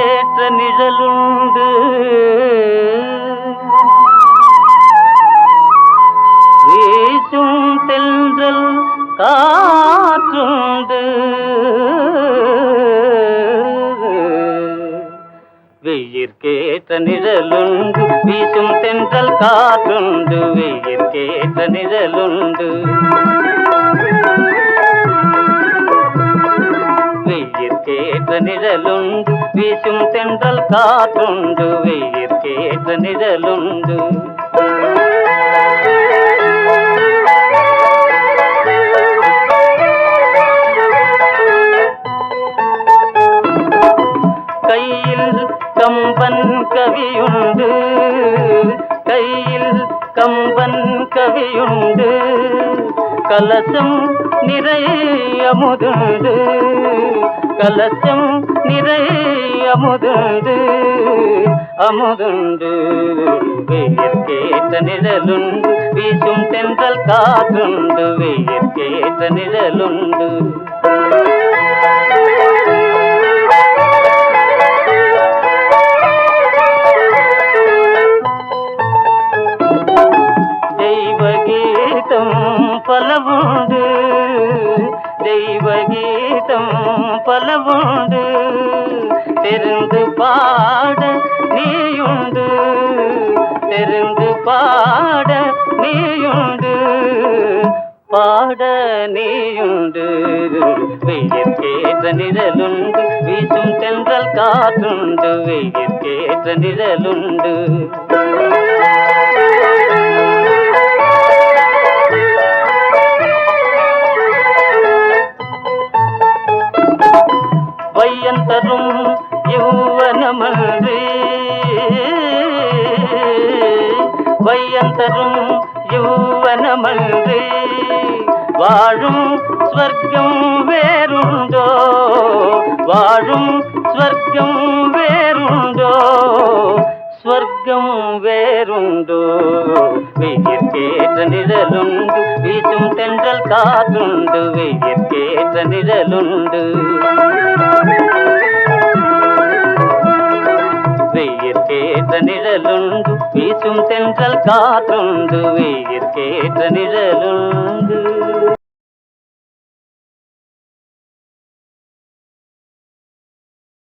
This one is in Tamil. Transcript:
ஏற்ற நிழலுண்டு. வீசும் தென்றல் காற்றுண்டு. வெயிற்கேற்ற நிழலுண்டு வீசும் தென்றல் காற்றுண்டு. வெயிற்கேற்ற நிழலுண்டு. வெயிற்கேற்ற நிழலுண்டு வீசும் தென்றல் காற்றுண்டு வெயிற்கேற்ற நிழலுண்டு. கையில் கம்பன் கவியுண்டு கையில் கம்பன் கவியுண்டு. கலசம் நிறைய முதுண்டு கலசம் நிறைய அமுதுண்டு அமுதுண்டு வெயிற்கேற்ற நிழலுண்டு. வீசும் தென்றல் காற்றுண்டு வெயிற்கேற்ற நிழலுண்டு. தெய்வ கீதம் பலவுண்டு. தெய்வ கீதம் பலவுண்டு. தெரிந்து பாட நீயுண்டு. தெரிந்து பாட நீயுண்டு. பாட நீயுண்டு. வெயிற்கேற்ற நிழலுண்டு. வீசும் தென்றல் காற்றுண்டு. வெயிற்கேற்ற நிழலுண்டு. வையன் தரும் யௌவனமன்றே வையன் தரும் யௌவனமன்றே வாழும் ஸ்வர்க்கம் வேறுண்டோ? வாழும் ஸ்வர்க்கம் வேறுண்டோ? ஸ்வர்க்கம் வேறுண்டோ வெயிற்கேற்ற நிழலுண்டு வீசும் தென்றல் காற்றுண்டு வெயிற்கேற்ற நிழலுண்டு வெயிற்கேற்ற நிழலுண்டு வீசும் தென்றல் காற்றுண்டு வெயிற்கேற்ற நிழலுண்டு